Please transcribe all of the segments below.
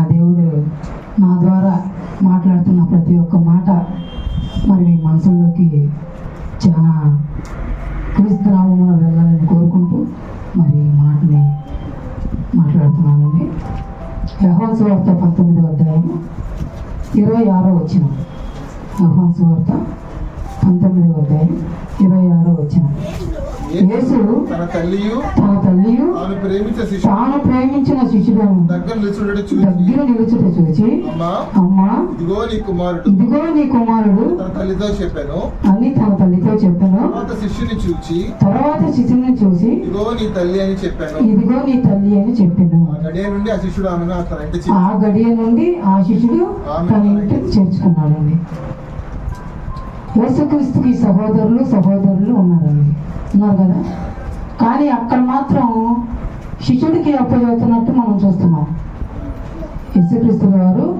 ఆ దేవుడు నా ద్వారా మాట్లాడుతున్న ప్రతి ఒక్క మాట మరి మీ మనసుల్లోకి చాలా క్రీస్తు వెళ్ళాలని కోరుకుంటూ మరి ఈ మాటని మాట్లాడుతున్నానండి. యహోన్స్ వార్త పంతొమ్మిదో అధ్యాయం ఇరవై ఆరో వచ్చిన యహోన్స్ వార్త పంతొమ్మిదో అధ్యాయం ఇరవై ఆరో వచ్చిన యేసు తన తల్లియు తన తల్లియు తాను ప్రేమించే శిశువు తాను ప్రేమించిన శిష్యులను దగ్గర నిలుచుండడు చూసి దగ్గర నిలుచుట చూచి. అమ్మా అమ్మా ఇదిగో నీ కుమారుడు. ఇదిగో నీ కుమారుడు. తన తల్లితో చెప్పాను. అని తన తల్లితో చెప్పాను. తర్వాత శిష్యుని చూచి. తర్వాత శిశువుని చూసి ఇదిగో నీ తల్లి అని చెప్పాను. ఇదిగో నీ తల్లి అని చెప్పాను. ఆ గడియ నుండి ఆ శిష్యుడు ఆమెను తన ఇంటి ఆ గడియ నుండి ఆ శిష్యుడు తన ఇంటికి చేర్చుకున్నాడండి. యేసుక్రీస్తుకి సహోదరులు సహోదరులు ఉన్నారండి. ఉన్నారు కదా. కానీ అక్కడ మాత్రం శిష్యుడికి అప్పచెబుతున్నట్టు మనం చూస్తున్నాం. యేసుక్రీస్తు వారు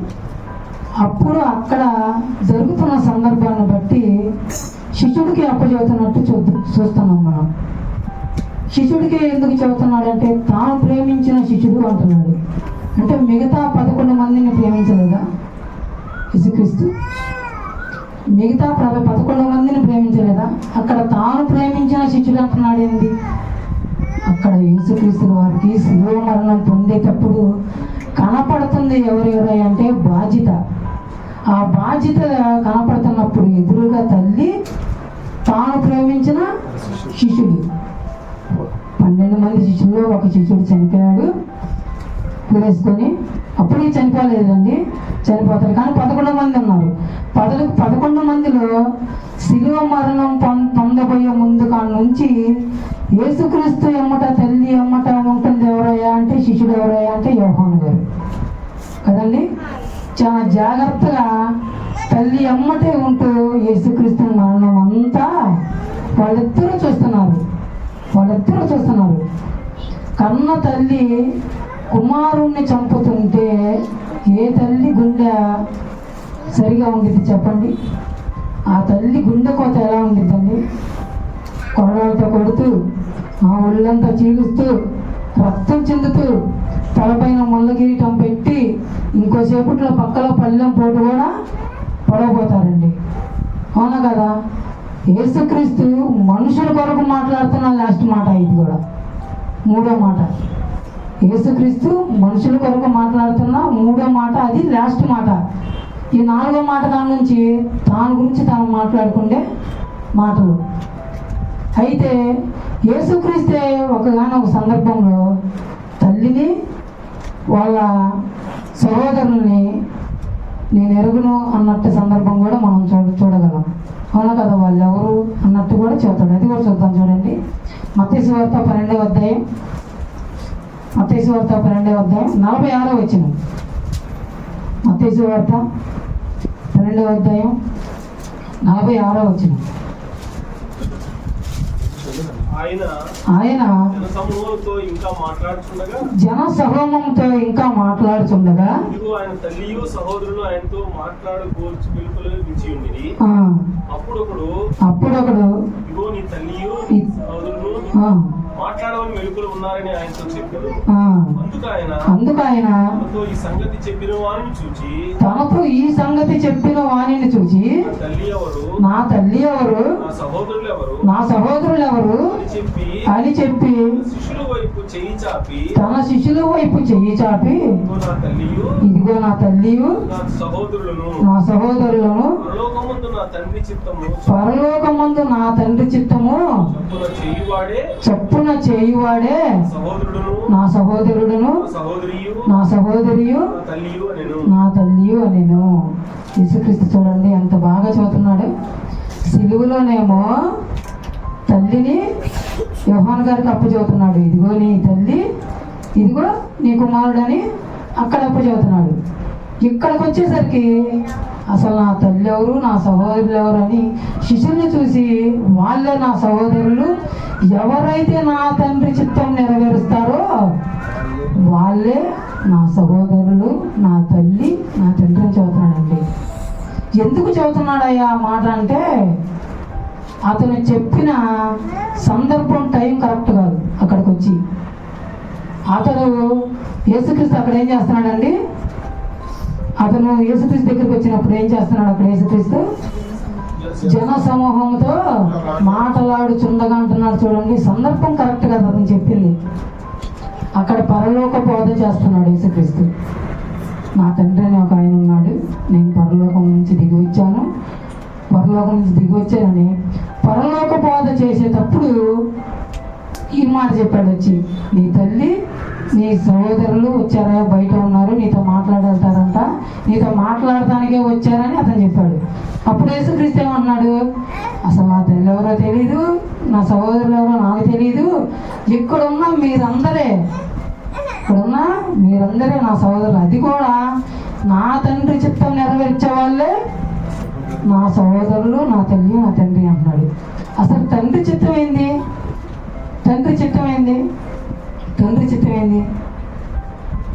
అప్పుడు అక్కడ జరుగుతున్న సందర్భాన్ని బట్టి శిష్యుడికి అప్పచెబుతున్నట్టు చూ చూస్తున్నాం మనం. శిష్యుడికి ఎందుకు చెబుతున్నాడంటే తాను ప్రేమించిన శిష్యుడు అంటున్నాడు. అంటే మిగతా పదకొండు మందిని ప్రేమించలేదా? యేసుక్రీస్తు. మిగతా పద పదకొండు మందిని ప్రేమించలేదా? అక్కడ తాను ప్రేమించిన శిష్యుడు అంటున్నాడు ఏంది? అక్కడ యేసుక్రీస్తు వారికి శిలువ మరణం పొందేటప్పుడు కనపడుతుంది ఎవరెవరై అంటే బాధ్యత. ఆ బాధ్యత కనపడుతున్నప్పుడు ఎదురుగా తల్లి తాను ప్రేమించిన శిష్యుడు. పన్నెండు మంది శిష్యుల్లో ఒక శిష్యుడు చనిపోయాడు. వేసుకొని అప్పుడే చనిపోలేదండి. చనిపోతారు. కానీ పదకొండు మంది ఉన్నారు. పద పదకొండు మందిలో శిలువ మరణం పొం- పొందబోయే ముందు కాడ నుంచి యేసుక్రీస్తు ఎమ్మట తల్లి ఎమ్మట ఉంటుంది ఎవరయ్యా అంటే శిష్యుడు ఎవరయ్యా అంటే యోహాను గారు. కదండి? చాలా జాగ్రత్తగా తల్లి ఎమ్మటే ఉంటూ యేసుక్రీస్తు మరణం అంతా వాళ్ళిద్దరూ చూస్తున్నారు. వాళ్ళిద్దరూ చూస్తున్నారు. కన్న తల్లి కుమారుణ్ణి చంపుతుంటే ఏ తల్లి గుండె సరిగా ఉండిద్ది చెప్పండి? ఆ తల్లి గుండె కోత ఎలా ఉండిద్దండి? కొరడాలతో కొడుతూ ఆ ఒళ్ళంతా చీలుస్తూ రక్తం చెందుతూ తలపైన ముళ్ళగిరీటం పెట్టి ఇంకోసేపట్లో పక్కలో పళ్ళెం పోటు కూడా పడవపోతారండి అవునా కదా? యేసుక్రీస్తు మనుషుల కొరకు మాట్లాడుతున్న లాస్ట్ మాట ఇది కూడా. మూడో మాట. యేసుక్రీస్తు మనుషుల కొరకు మాట్లాడుతున్న మూడో మాట అది లాస్ట్ మాట. ఈ నాలుగో మాట దాని నుంచి తాను గురించి తాను మాట్లాడుకుండే మాటలు. అయితే యేసుక్రీస్తే ఒకగానో ఒక సందర్భంలో తల్లిని వాళ్ళ సహోదరుల్ని నేను ఎరుగును అన్నట్టు సందర్భం కూడా మనం చూడ చూడగలం. అవునా కదా? వాళ్ళు ఎవరు అన్నట్టు కూడా చెబుతాడు. అది కూడా చూద్దాం చూడండి. మత్స్య వార్త పన్నెండవ అధ్యాయం. మతేసు వార్త పన్నెండవ అధ్యాయం నలభై ఆరో వచ్చిన మతేసు వార్త పన్నెండవ అధ్యాయం నలభై ఆరో వచ్చిన ఆయన జన సమూహంతో ఇంకా మాట్లాడుతుండగా ఆయన తల్లియు సహోదరులు ఆయనతో మాట్లాడుకోవచ్చు పిలుపులు అప్పుడు ఒకడు అప్పుడొకడు ఇదిగో నీ తల్లియు నీ సహోదరులు ఆ, మాట్లాడవని మెలుకులు ఉన్నారని ఆయనతో చెప్పారు. అందుకు ఆయన అందుకు ఆయన తనతో ఈ సంగతి చెప్పిన వారిని చూచి తనకు ఈ సంగతి చెప్పిన వాణిని చూసి నా తల్లి ఎవరు? నా తల్లి ఎవరు? నా సహోదరులు ఎవరు? నా సహోదరులు ఎవరు? అని చెప్పి అని చెప్పి శిష్యుల వైపు చేయి చాపి తన శిష్యుల వైపు చెయ్యి చాపి ఇదిగో నా తల్లియు ఇదిగో నా తల్లియు నా సహోదరులను నా సహోదరులను పరలోకమందు నా తండ్రి చిత్తము. పరలోకమందు నా తండ్రి చిత్తము. చొప్పున చేయువాడే. నా సహోదరుడును. నా సహోదరియు. నా తల్లియు నేను నా తల్లియు నేను యేసుక్రీస్తు చూడండి ఎంత బాగా చదువుతున్నాడు. సిలువలోనేమో తల్లిని యోహాన్ గారికి అప్పు చెబుతున్నాడు. ఇదిగో నీ తల్లి ఇదిగో నీ కుమారుడని అక్కడ అప్పు చెబుతున్నాడు. ఇక్కడికి వచ్చేసరికి అసలు నా తల్లి ఎవరు నా సహోదరులు ఎవరు అని శిష్యుల్ని చూసి వాళ్ళే నా సహోదరులు ఎవరైతే నా తండ్రి చిత్తం నెరవేరుస్తారో వాళ్ళే నా సహోదరులు నా తల్లి నా తండ్రిని చదువుతున్నాడండి ఎందుకు చదువుతున్నాడయ్యా ఆ మాట అంటే అతను చెప్పిన సందర్భం టైం కరెక్ట్ కాదు అక్కడికి వచ్చి అతను యేసుక్రీస్తు అక్కడ ఏం చేస్తున్నాడండి? అతను యేసుక్రీస్తు దగ్గరికి వచ్చినప్పుడు ఏం చేస్తున్నాడు అక్కడ యేసుక్రీస్తు? జన సమూహంతో మాటలాడుచుండగా అంటున్నాడు చూడండి. సందర్భం కరెక్ట్ కదా అతను చెప్పింది. అక్కడ పరలోక బోధ చేస్తున్నాడు యేసుక్రీస్తు. నా తండ్రి అని ఒక ఆయన ఉన్నాడు. నేను పరలోకం నుంచి దిగి వచ్చాను. పరలోకం నుంచి దిగి వచ్చానని పరలోక బోధ చేసేటప్పుడు ఈ మాట చెప్పాడు వచ్చి నీ తల్లి నీ సహోదరులు వచ్చారా? బయట ఉన్నారు నీతో మాట్లాడతారంట నీతో మాట్లాడటానికే వచ్చారని అతను చెప్పాడు. అప్పుడు యేసుక్రీస్తు ఏమన్నాడు? అసలు నా తల్లి ఎవరో తెలీదు నా సహోదరులు ఎవరో నాకు తెలీదు. ఇక్కడున్నా మీరందరే ఇక్కడున్న మీరందరే నా సహోదరులు అది కూడా నా తండ్రి చిత్తం నెరవేర్చే వాళ్ళే నా సహోదరులు నా తల్లి నా తండ్రి అంటున్నాడు. అసలు తండ్రి చిత్తం ఏంది? తండ్రి చిత్తం ఏంది? తండ్రి చిత్తం ఏంది?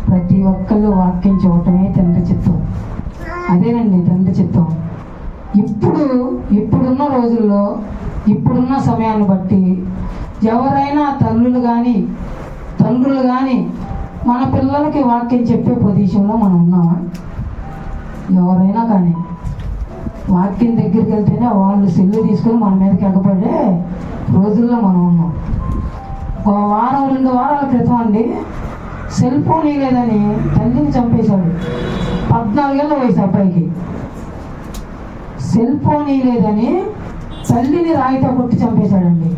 ప్రతి ఒక్కళ్ళు వాక్యం చూడటమే తండ్రి చిత్తం. అదేనండి తండ్రి చిత్తం. ఇప్పుడు ఇప్పుడున్న రోజుల్లో ఇప్పుడున్న సమయాన్ని బట్టి ఎవరైనా తల్లులు కానీ తండ్రులు కానీ మన పిల్లలకి వాక్యం చెప్పే పొజిషన్లో మనం ఉన్నామా? ఎవరైనా కానీ. వాక్యం దగ్గరికి వెళ్తేనే వాళ్ళు సెల్లు తీసుకొని మన మీదకి ఎగపడే రోజుల్లో మనం ఉన్నాం. ఒక వారం రెండు వారాల క్రితం అండి సెల్ ఫోన్ లేదని తల్లిని చంపేశాడు. పద్నాలుగేళ్ళ వయసు అబ్బాయికి. సెల్ ఫోన్ లేదని తల్లిని రాయితో కొట్టి చంపేశాడండి.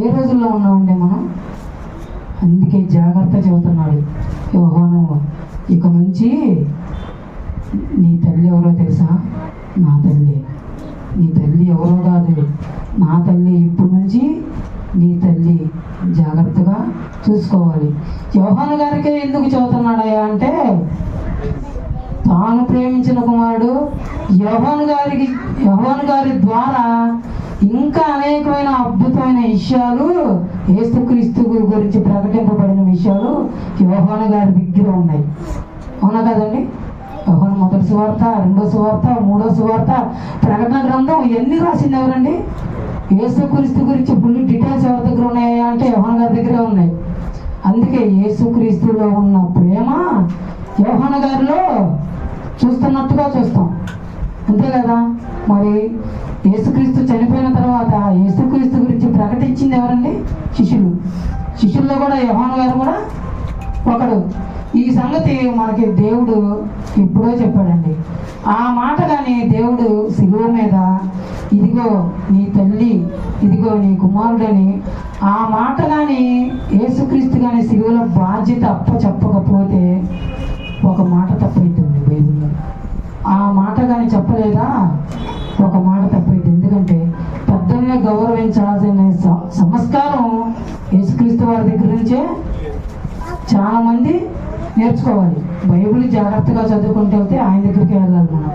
ఏ రోజుల్లో ఉన్నామండి మనం? అందుకే జాగ్రత్త చెబుతున్నాడు. యోహాను ఇక నుంచి నీ తల్లి ఎవరో తెలుసా? నా తల్లి. నీ తల్లి ఎవరో కాదు. నా తల్లి ఇప్పటి నుంచి నీ తల్లి జాగ్రత్తగా చూసుకోవాలి. యోహాను గారికే ఎందుకు చదువుతున్నాడయ్యా అంటే తాను ప్రేమించిన కుమారుడు యవన్ గారికి యవన్ గారి ద్వారా ఇంకా అనేకమైన అద్భుతమైన విషయాలు ఏసుక్రీస్తు గురించి ప్రకటింపబడిన విషయాలు యోహాను గారి దగ్గర ఉన్నాయి. అవునా కదండి? యోహాను మొదటి సువార్త రెండో సువార్త మూడో సువార్త ప్రకటన గ్రంథం ఎన్ని రాసింది ఎవరండి? యేసుక్రీస్తు గురించి ఫుల్ డీటెయిల్స్ ఎవరి దగ్గర ఉన్నాయా అంటే యోహాన్ గారి దగ్గరే ఉన్నాయి. అందుకే యేసుక్రీస్తులో ఉన్న ప్రేమ యోహాన్ గారిలో చూస్తున్నట్టుగా చూస్తాం. అంతే కదా? మరి యేసుక్రీస్తు చనిపోయిన తర్వాత యేసుక్రీస్తు గురించి ప్రకటించింది ఎవరండి? శిష్యులు. శిష్యుల్లో కూడా యోహాన్ గారు కూడా ఒకడు. ఈ సంగతి మనకి దేవుడు ఎప్పుడో చెప్పాడండి. ఆ మాట కానీ దేవుడు శిలువ మీద ఇదిగో నీ తల్లి ఇదిగో నీ కుమారుడని ఆ మాట కానీ యేసుక్రీస్తు కానీ శిలువలో బాధ్యత అప్ప చెప్పకపోతే ఒక మాట తప్పైతుంది బైబిల్లో. ఆ మాట కానీ చెప్పలేదా? ఒక మాట తప్పైంది ఎందుకంటే పెద్దల్ని గౌరవించాల్సిన సంస్కారం యేసుక్రీస్తు వారి దగ్గర నుంచే చాలామంది నేర్చుకోవాలి. బైబిల్ జాగ్రత్తగా చదువుకుంటే అయితే ఆయన దగ్గరికి వెళ్ళాలి మనం.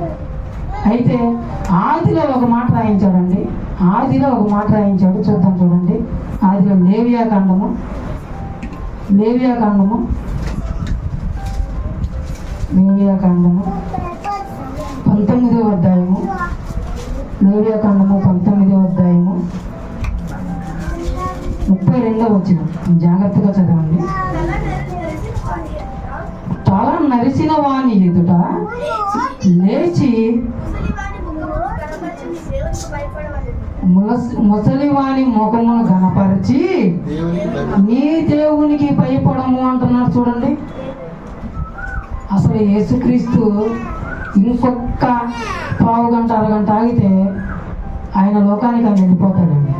అయితే ఆదిలో ఒక మాట రాయించాడండి. ఆదిలో ఒక మాట రాయించాడు. చూద్దాం చూడండి. ఆదిలో లేవియా కాండము. లేవియా కాండము. లేవియా కాండము. పంతొమ్మిదవ అధ్యాయము. లేవియా కాండము పంతొమ్మిదవ అధ్యాయము. ముప్పై రెండో వచ్చిన జాగ్రత్తగా చదవండి. ముసలివాని ముఖమును భయపడు. నీ దేవునికి భయపడము అంటున్నారు చూడండి. అసలు యేసుక్రీస్తు ఇంకొక పావు గంట అరగంట ఆగితే ఆయన లోకానికి ఆయన వెళ్ళిపోతాడండి.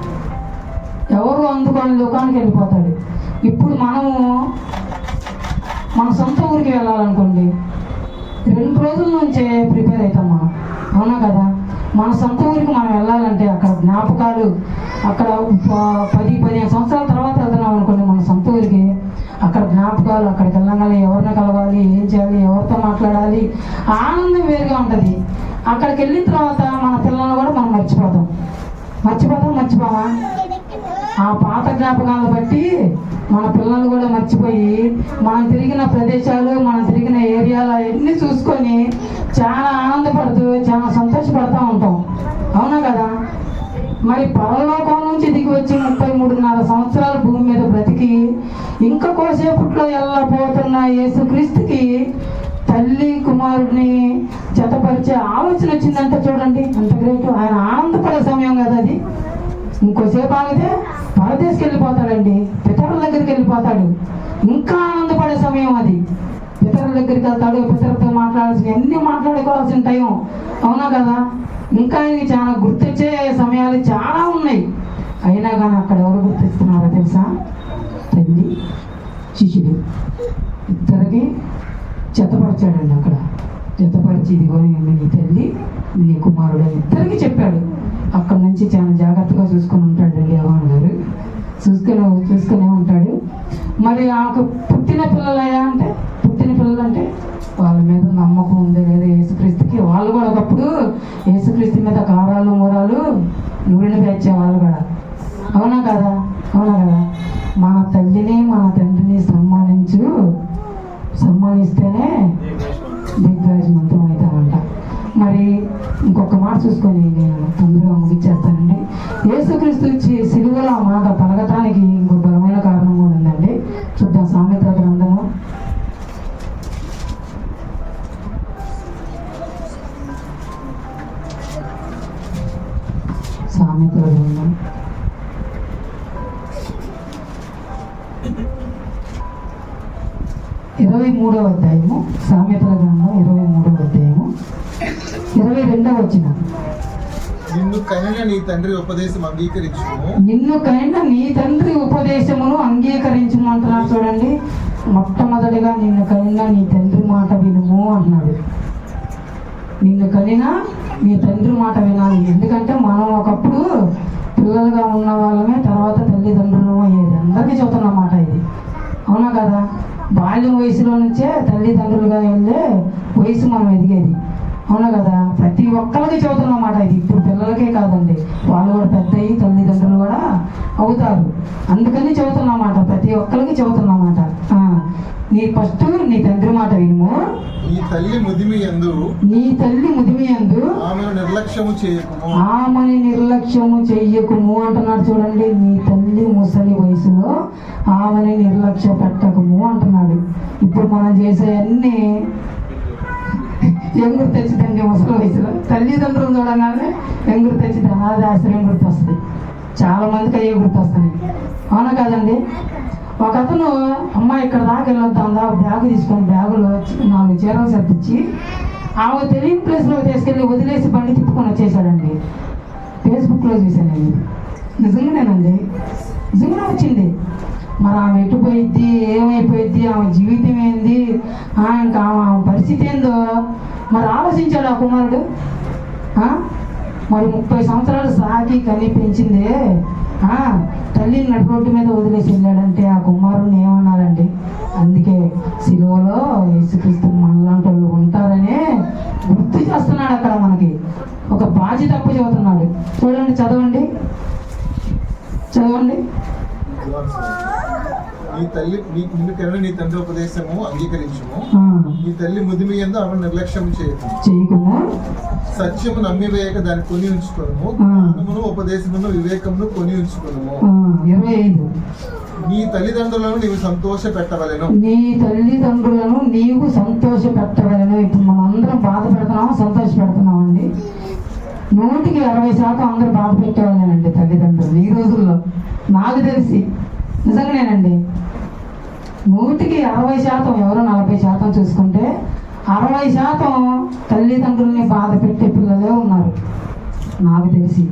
ఎవరు అందుకొని లోకానికి వెళ్ళిపోతాడు. ఇప్పుడు మనము మన సొంత ఊరికి వెళ్ళాలనుకోండి రెండు రోజుల నుంచే ప్రిపేర్ అవుతాం మనం అవునా కదా? మన సొంత ఊరికి మనం వెళ్ళాలంటే అక్కడ జ్ఞాపకాలు అక్కడ ప- పది పదిహేను సంవత్సరాల తర్వాత వెళ్తున్నాం అనుకోండి మన సొంత ఊరికి. అక్కడ జ్ఞాపకాలు అక్కడికి వెళ్ళగానే ఎవరిని కలవాలి ఏం చేయాలి ఎవరితో మాట్లాడాలి ఆనందం వేరుగా ఉంటుంది. అక్కడికి వెళ్ళిన తర్వాత మన పిల్లలను కూడా మనం మర్చిపోతాం. మర్చిపోతాం మర్చిపోవా? ఆ పాత జ్ఞాపకాలను బట్టి మన పిల్లలు కూడా మర్చిపోయి మనం తిరిగిన ప్రదేశాలు మనం తిరిగిన ఏరియాలు అవన్నీ చూసుకొని చాలా ఆనందపడుతూ చాలా సంతోషపడుతూ ఉంటాం. అవునా కదా? మరి పరలోకం నుంచి దిగి వచ్చి ముప్పై మూడున్నర సంవత్సరాలు భూమి మీద బ్రతికి ఇంకా కోసేపట్లో వెళ్ళబోతున్న యేసుక్రీస్తుకి తల్లి కుమారుడిని జతపరిచే ఆలోచన వచ్చిందంటే చూడండి. అంత గ్రేట్. ఆయన ఆనందపడే సమయం కదా అది. ఇంకోసేపు ఆగితే పరదేశకి వెళ్ళిపోతాడండి పితరుల దగ్గరికి వెళ్ళిపోతాడు ఇంకా ఆనందపడే సమయం అది. పితరుల దగ్గరికి వెళ్తాడు పితరులతో మాట్లాడాల్సిన అన్ని మాట్లాడుకోవాల్సిన టైం. అవునా కదా? ఇంకా ఇది చాలా గుర్తొచ్చే సమయాలు చాలా ఉన్నాయి. అయినా కానీ అక్కడ ఎవరు గుర్తిస్తున్నారో తెలుసా? తల్లి శిష్యుడు. ఇద్దరికి చెత్తపరిచాడండి అక్కడ. జతపరిచి ఇదిగో నేను నీ తల్లి నీ కుమారుడు అని ఇద్దరికి చెప్పాడు. నుంచి చాలా జాగ్రత్తగా చూసుకొని ఉంటాడు యవన్ గారు. చూసుకునే చూసుకునే ఉంటాడు. మరి ఆకు పుట్టిన పిల్లలయ్యా అంటే పుట్టిన పిల్లలు అంటే వాళ్ళ మీద నమ్మకం ఉంది లేదా యేసుక్రీస్తుకి. వాళ్ళు కూడా ఒకప్పుడు యేసుక్రీస్తు మీద కారాలు మూరాలు నూనె పేర్చే వాళ్ళు కూడా. అవునా కదా? అవునా కదా? మన తల్లిని మన తండ్రిని సన్మానించు సన్మానిస్తేనే దిగ్విజయవంతం ఇంకొక మాట చూసుకొని నేను తొందరగా ముగించేస్తానండి. యేసుక్రీస్తు నీ తండ్రి ఉపదేశం అంగీకరించుము. నిన్ను కైన నీ తండ్రి ఉపదేశమును అంగీకరించమంటున్నాడు చూడండి. మొట్టమొదటిగా నిన్ను కనిన నీ తండ్రి మాట వినుము అన్నాడు నిన్ను కనిన నీ తండ్రి మాట వినాలి. ఎందుకంటే మనం ఒకప్పుడు పిల్లలుగా ఉన్న వాళ్ళమే తర్వాత తల్లిదండ్రులు అయ్యేది. అందరికీ చెబుతున్న మాట ఇది. అవునా కదా? బాల్యం వయసులో నుంచే తల్లిదండ్రులుగా వెళ్ళే వయసు మనం ఎదిగేది. అవునా కదా? ప్రతి ఒక్కరికి చెబుతున్న మాట ఇది. ఇప్పుడు పిల్లలకే కాదండి. వాళ్ళు కూడా పెద్ద అయ్యి తల్లిదండ్రులు కూడా అవుతారు. అందుకని చెబుతున్నమాట ప్రతి ఒక్కరికి చెబుతున్నమాట ఆ, నీ ఫస్ట్ నీ తండ్రి మాట వినుము. నీ తల్లి ముదిమి ఎందు నీ తల్లి ముదిమి ఆమెను నిర్లక్ష్యము చేయకుము. ఆమెని నిర్లక్ష్యము చెయ్యకుము అంటున్నాడు చూడండి. నీ తల్లి ముసలి వయసులో ఆమెని నిర్లక్ష్య పెట్టకము అంటున్నాడు. ఇప్పుడు మనం చేసే అన్ని ఎంగురు తెచ్చిదండి ముసలి వయసులో. తల్లిదండ్రులు చూడగానే ఎంగురు తెచ్చిద్ది. అది ఆశ్రయం గుర్తొస్తుంది. చాలా మందికి అయ్యే గుర్తొస్తుంది. అవునా కాదండి? ఒక అతను అమ్మ ఇక్కడ దాకా వెళ్ళొద్దా బ్యాగ్ తీసుకొని బ్యాగులో నాలుగు చీరలు సర్దిచ్చి ఆమె తెలియని ప్లేస్లో తీసుకెళ్ళి వదిలేసి బండి తిప్పుకొని వచ్చేసాడండి. ఫేస్బుక్లో చూశానండి. నిజంగానేనండి? నిజంగానే వచ్చింది. మరి ఆమె ఎటుపోయిద్ది ఏమైపోయిద్ది? ఆమె జీవితం ఏంది? ఇంకా ఆమె ఆమె పరిస్థితి ఏందో? మరి ఆలోచించాడు ఆ కుమారుడు. మరి ముప్పై సంవత్సరాలు సాకి కని పెంచిందే. తల్లిని నడు రోడ్డు మీద వదిలేసి వెళ్ళాడంటే ఆ కుమారుని ఏమన్నారండి అందుకే సిలువలో యేసుక్రీస్తు మనలాంటి వాళ్ళు ఉంటారనే గుర్తు చేస్తున్నాడు అక్కడ మనకి. ఒక బాధ్యత అప్పు చెబుతున్నాడు చూడండి చదవండి. చదవండి. నీ తల్లి నీ నిన్ను కనిన నీ తండ్రి ఉపదేశము అంగీకరించుము. నీ తల్లి ముదిమి ఎందు ఆమెను నిర్లక్ష్యం చేయకుము సత్యము నమ్మివేయక దాన్ని కొని ఉంచుకొనుము. ఆ. జ్ఞానమును ఉపదేశమును వివేకమును కొని ఐదు నీ తల్లిదండ్రులను నీవు సంతోష పెట్టవలెను. నీ తల్లిదండ్రులను నీవు సంతోష పెట్టగలను ఇప్పుడు మనం అందరం బాధ పెడుతున్నాం సంతోష పెడుతున్నామండి నూటికి అరవై శాతం అందరూ బాధ పెట్టేవాళ్ళేనండి తల్లిదండ్రులు. ఈ రోజుల్లో నాకు తెలిసి నిజంగానేనండి నూటికి అరవై శాతం ఎవరో నలభై శాతం చూసుకుంటే అరవై శాతం తల్లిదండ్రుల్ని బాధ పెట్టే పిల్లలే ఉన్నారు. నాకు తెలిసి.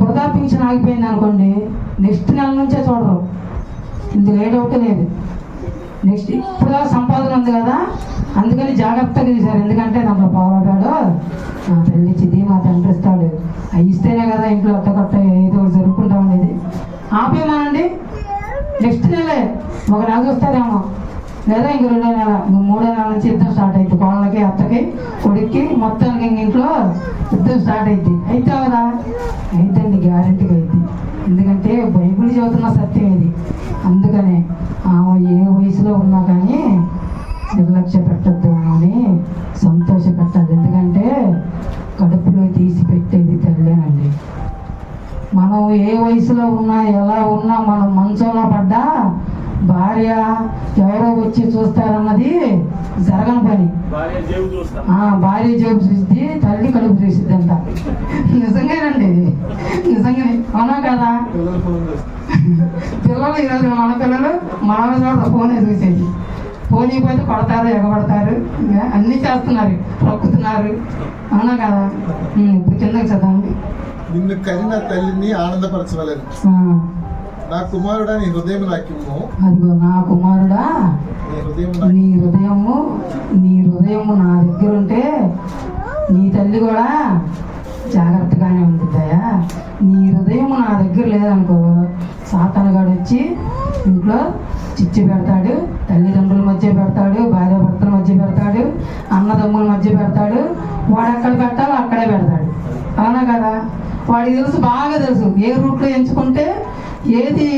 వృధా పింఛన్ ఆగిపోయింది అనుకోండి నెక్స్ట్ నెల నుంచే చూడరు. ఇందులో ఏ డౌట్ లేదు. నెక్స్ట్ ఇప్పుడు సంపాదన ఉంది కదా అందుకని జాగ్రత్తగా తీశారు ఎందుకంటే దాంట్లో పావులాడాడు తల్లి చిది మా తండ్రి ఇస్తాడు అవి ఇస్తేనే కదా ఇంట్లో అత్త కొత్త ఏదో ఒకటి జరుపుకుంటాం ఉండేది ఆపేమానండి నెక్స్ట్ నెలే ఒక నెల చూస్తారేమో లేదా ఇంక రెండో నెల మూడో నెల నుంచి యుద్ధం స్టార్ట్ అయింది కోళ్ళకి అత్తకి కొడుక్కి మొత్తానికి ఇంక ఇంట్లో యుద్ధం స్టార్ట్ అయింది అయితే కదా? అయిద్దండి గ్యారెంటీగా అయింది ఎందుకంటే బైబిల్ చదువుతున్న సత్యం ఇది. అందుకనే ఆమె ఏ వయసులో ఉన్నా కానీ నిర్లక్ష్య పెట్టదు. మనం ఏ వయసులో ఉన్నా ఎలా ఉన్నా మనం మంచంలో పడ్డా భార్య ఎవరో వచ్చి చూస్తారన్నది జరగని పని. భార్య జేబు చూసిద్ది తల్లి కడుపు చూసిద్ది అంట నిజంగానండి. నిజంగానే. అవునా కదా? పిల్లలు పిల్లలు ఈరోజు మన పిల్లలు మన మీద ఫోనే చూసేది. ఫోన్ ఇవ్వకపోతే కొడతారు ఎగబడతారు. అన్నీ చేస్తున్నారు రొక్కుతున్నారు అవునా కదా? ఇప్పుడు కిందకి చదవండి. నిన్ను కనిన తల్లిని ఆనందపరచవలను. నా కుమారుడా నీ హృదయం నాకిమ్ము. అదిగో నా కుమారుడా నీ హృదయం నాకు నీ హృదయము నీ హృదయము నా దగ్గర ఉంటే నీ తల్లి కూడా జాగ్రత్తగానే ఉంటుందయా నీ హృదయం నా దగ్గర లేదనుకో సాతనగాడు వచ్చి ఇంట్లో చిచ్చు పెడతాడు తల్లిదండ్రుల మధ్య పెడతాడు భార్య భర్తల మధ్య పెడతాడు అన్నదమ్ముల మధ్య పెడతాడు వాడు ఎక్కడ పెట్టాలో అక్కడే పెడతాడు. అవునా కదా? వాడికి తెలుసు బాగా తెలుసు. ఏ రూట్లో ఎంచుకుంటే ఏది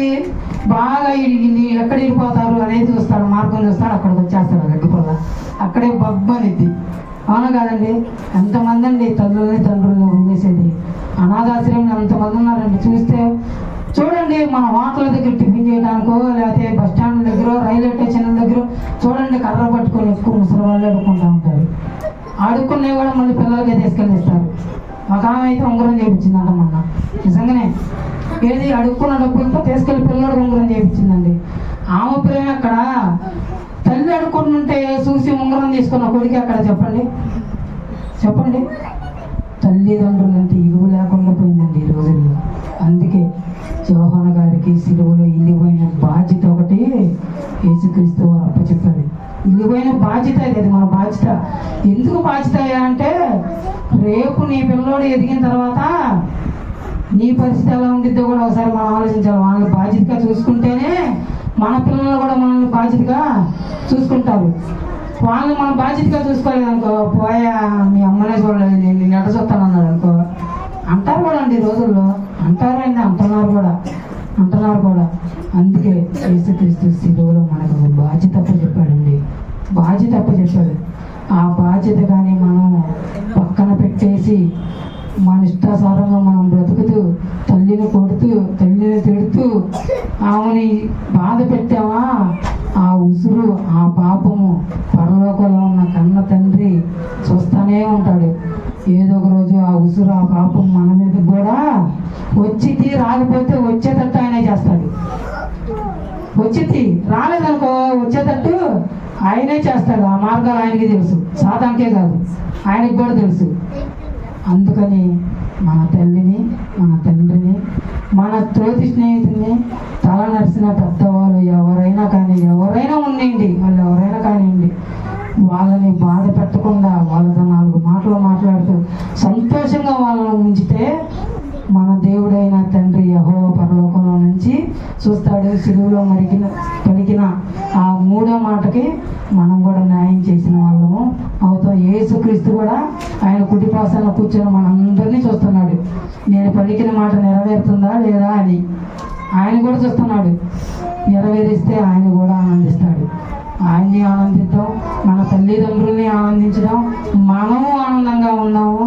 బాగా ఇడిగింది ఎక్కడ ఇడిపోతారు అనేది చూస్తాడు మార్గం చూస్తాడు అక్కడికి వచ్చేస్తాడు గడ్డిపల్ల అక్కడే బబ్బనిద్ది అవునా కాదండి? ఎంతమంది అండి తల్లుల్ని తండ్రుల్ని ఉండేసేది అనాథాశ్రయం ఎంతమంది ఉన్నారండి? చూస్తే చూడండి మన హోటల్ దగ్గర టిఫిన్ చేయడానికో లేకపోతే బస్ స్టాండ్ దగ్గర రైల్వే స్టేషన్ దగ్గర చూడండి కర్ర పట్టుకొని ఎక్కువ ముసలి వాళ్ళు అడుక్కుంటూ ఉంటారు. అడుక్కునే కూడా మళ్ళీ పిల్లలకే తీసుకెళ్ళిస్తారు. ఒక ఆమె అయితే ఉంగరం చేయించిందంట మొన్న. నిజంగానే? ఏది అడుక్కున్న డబ్బులతో తీసుకెళ్ళి పిల్లడు ఉంగరం చేయించిందండి. ఆమె ప్రేమ అక్కడ. తల్లి అడుక్కుంటుంటే చూసి ఉంగరం తీసుకున్న కొడుకు అక్కడ చెప్పండి. చెప్పండి. తల్లిదండ్రులు అంటే ఇలువ లేకుండా పోయిందండి ఈ రోజుల్లో. అందుకే జవహన్ గారికి సిలువలో ఇల్లిపోయిన బాధ్యత ఒకటి. యేసుక్రీస్తు వారు అప్పచెప్పారు. ఇల్లిపోయిన బాధ్యత ఇది అది మన బాధ్యత. ఎందుకు బాధ్యత అంటే రేపు నీ పిల్లోడు ఎదిగిన తర్వాత నీ పరిస్థితి ఎలా ఉండిద్దో కూడా ఒకసారి మనం ఆలోచించాలి. వాళ్ళని బాధ్యతగా చూసుకుంటేనే మన పిల్లలు కూడా మనల్ని బాధ్యతగా చూసుకుంటారు. వాళ్ళని మనం బాధ్యతగా చూసుకోలేదు అనుకో పోయా మీ అమ్మనే చూడలేదు నేను నిన్న ఎట చూస్తాను అన్నాడు అనుకో అంటారు కూడా అండి ఈ రోజుల్లో. అంటారు అండి అంటున్నారు కూడా. అంటున్నారు కూడా. అందుకే యేసుక్రీస్తు శిలువలో మనకు బాధ్యత చెప్పాడండి బాధ్యత అప్ప ఆ బాధ్యత కానీ మనం పక్కన పెట్టేసి మన ఇష్టాసారంగా మనం బ్రతుకుతూ తల్లిని కొడుతూ తల్లిని తిడుతూ ఆమెని బాధ పెట్టావా? ఆ ఉసురు ఆ పాపము పరలోకంలో ఉన్న కన్న తండ్రి చూస్తానే ఉంటాడు. ఏదో ఒక రోజు ఆ ఉసురు ఆ పాపం మన మీద కూడా వచ్చింది రాకపోతే వచ్చేటట్టు ఆయనే చేస్తాడు. వచ్చింది రాలేదనుకో వచ్చేటట్టు ఆయనే చేస్తాడు. ఆ మార్గాలు ఆయనకి తెలుసు. సాధారణకే కాదు. ఆయనకి కూడా తెలుసు. అందుకని మన తల్లిని మన తండ్రిని మన తోటి స్నేహితుడిని తల నడిచిన పెద్దవాళ్ళు ఎవరైనా కానీ ఎవరైనా ఉండండి. వాళ్ళు ఎవరైనా కానివ్వండి. వాళ్ళని బాధ పెట్టకుండా వాళ్ళతో నాలుగు మాటలు మాట్లాడుతూ సంతోషంగా వాళ్ళని ఉంచితే మన దేవుడైన తండ్రి యహో పరలోకంలో నుంచి చూస్తాడు సిలువులో మరిగిన పలికిన ఆ మూడో మాటకి మనం కూడా న్యాయం చేసిన వాళ్ళము. అవుతాం యేసుక్రీస్తు కూడా ఆయన కుటిపాసన కూర్చొని మనందరినీ చూస్తున్నాడు. నేను పలికిన మాట నెరవేరుతుందా లేదా అని ఆయన కూడా చూస్తున్నాడు. నెరవేరిస్తే ఆయన కూడా ఆనందిస్తాడు. ఆయన్ని ఆనందిద్దాం మన తల్లిదండ్రుల్ని ఆనందించడం మనము ఆనందంగా ఉన్నాము.